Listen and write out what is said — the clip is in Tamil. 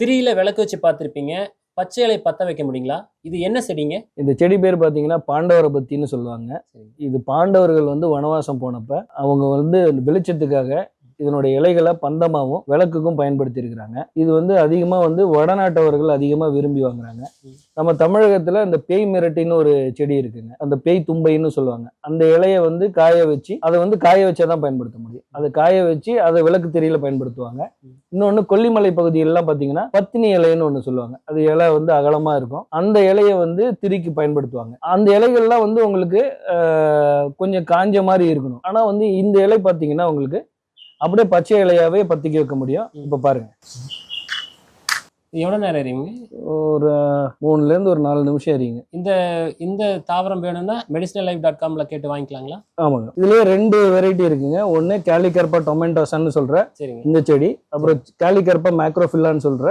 திரியில விளக்கு வச்சு பார்த்துருப்பீங்க. பச்சை இலை பத்த வைக்க முடியுங்களா? இது என்ன செடிங்க? இந்த செடி பேர் பார்த்தீங்கன்னா பாண்டவரை பத்தின்னு சொல்லுவாங்க. இது பாண்டவர்கள் வந்து வனவாசம் போனப்ப அவங்க வந்து வெளிச்சத்துக்காக இதனுடைய இலைகளை பந்தமாகவும் விளக்குக்கும் பயன்படுத்தியிருக்கிறாங்க. இது வந்து அதிகமாக வந்து வடநாட்டவர்கள் அதிகமாக விரும்பி வாங்குறாங்க. நம்ம தமிழகத்தில் இந்த பேய் மிரட்டின்னு ஒரு செடி இருக்குங்க. அந்த பேய் தும்பைன்னு சொல்லுவாங்க. அந்த இலையை வந்து காய வச்சு அதை வந்து காய வச்சா தான் பயன்படுத்த முடியும். அதை காய வச்சு அதை விளக்கு திரியில பயன்படுத்துவாங்க. இன்னொன்று கொல்லிமலை பகுதியெல்லாம் பார்த்தீங்கன்னா பத்தினி இலைன்னு ஒன்று சொல்லுவாங்க. அது இலை வந்து அகலமாக இருக்கும். அந்த இலையை வந்து திரிக்கு பயன்படுத்துவாங்க. அந்த இலைகள்லாம் வந்து உங்களுக்கு கொஞ்சம் காஞ்ச மாதிரி இருக்கணும். ஆனால் வந்து இந்த இலை பார்த்தீங்கன்னா உங்களுக்கு அப்படியே பச்சை இலையாவே பத்திக்க வைக்க முடியும். இப்ப பாருங்க. இது எவ்வளவு நேரம் எரியுங்க? ஒரு மூணுல இருந்து ஒரு நாலு நிமிஷம் எரியுங்க. இந்த இந்த தாவரம் வேணும்னா மெடிசனல் லைஃப் டாட் காம்ல கேட்டு வாங்கிக்கலாங்களா? ஆமாங்க. இதுலயே ரெண்டு வெரைட்டி இருக்குங்க. ஒன்னு கேலிகர்பா டொமேட்டோசன்னு சரிங்க. இந்த செடி. அப்புறம் கேலிகர்பா மேக்ரோஃபில்லான்னு சொல்ற